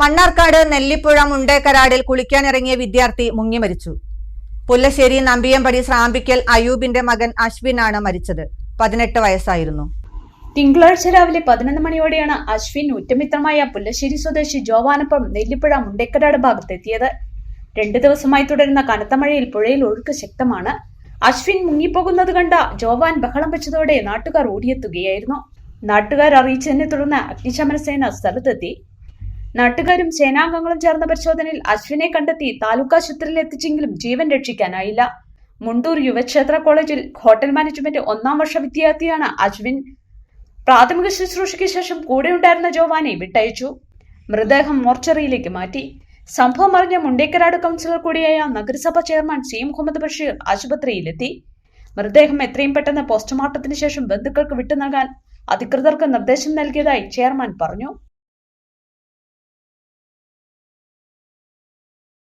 മണ്ണാർക്കാട് നെല്ലിപ്പുഴ മുണ്ടേക്കരാടിൽ കുളിക്കാനിറങ്ങിയ വിദ്യാർത്ഥി മുങ്ങി മരിച്ചു. പുല്ലശ്ശേരി നമ്പിയമ്പടി ശ്രാമ്പിക്കൽ അയൂബിന്റെ മകൻ അശ്വിനാണ് മരിച്ചത്. പതിനെട്ട് വയസ്സായിരുന്നു. തിങ്കളാഴ്ച രാവിലെ പതിനൊന്ന് മണിയോടെയാണ് അശ്വിൻ ഉറ്റമിത്രമായ പുല്ലശ്ശേരി സ്വദേശി ജോവാനൊപ്പം നെല്ലിപ്പുഴ മുണ്ടേക്കരാട് ഭാഗത്തെത്തിയത്. രണ്ടു ദിവസമായി തുടരുന്ന കനത്ത മഴയിൽ പുഴയിൽ ഒഴുക്ക് ശക്തമാണ്. അശ്വിൻ മുങ്ങിപ്പോകുന്നത് കണ്ട ജോവാൻ ബഹളം വെച്ചതോടെ നാട്ടുകാർ ഓടിയെത്തുകയായിരുന്നു. നാട്ടുകാർ അറിയിച്ചതിനെ തുടർന്ന് അഗ്നിശമന സേന സ്ഥലത്തെത്തി. നാട്ടുകാരും സേനാംഗങ്ങളും ചേർന്ന പരിശോധനയിൽ അശ്വിനെ കണ്ടെത്തി താലൂക്ക് ആശുപത്രിയിൽ എത്തിച്ചെങ്കിലും ജീവൻ രക്ഷിക്കാനായില്ല. മുണ്ടൂർ യുവക്ഷേത്ര കോളേജിൽ ഹോട്ടൽ മാനേജ്മെന്റ് ഒന്നാം വർഷ വിദ്യാർത്ഥിയാണ് അശ്വിൻ. പ്രാഥമിക ശുശ്രൂഷയ്ക്ക് ശേഷം കൂടെ ഉണ്ടായിരുന്ന ജോവാനെ വിട്ടയച്ചു. മൃതദേഹം മോർച്ചറിയിലേക്ക് മാറ്റി. സംഭവം അറിഞ്ഞ മുണ്ടേക്കരാട് കൗൺസിലർ കൂടിയായ നഗരസഭാ ചെയർമാൻ സി മുഹമ്മദ് ബഷീർ ആശുപത്രിയിലെത്തി. മൃതദേഹം എത്രയും പെട്ടെന്ന് പോസ്റ്റ്മോർട്ടത്തിന് ശേഷം ബന്ധുക്കൾക്ക് വിട്ടു നൽകാൻ അധികൃതർക്ക് നിർദ്ദേശം നൽകിയതായി ചെയർമാൻ പറഞ്ഞു.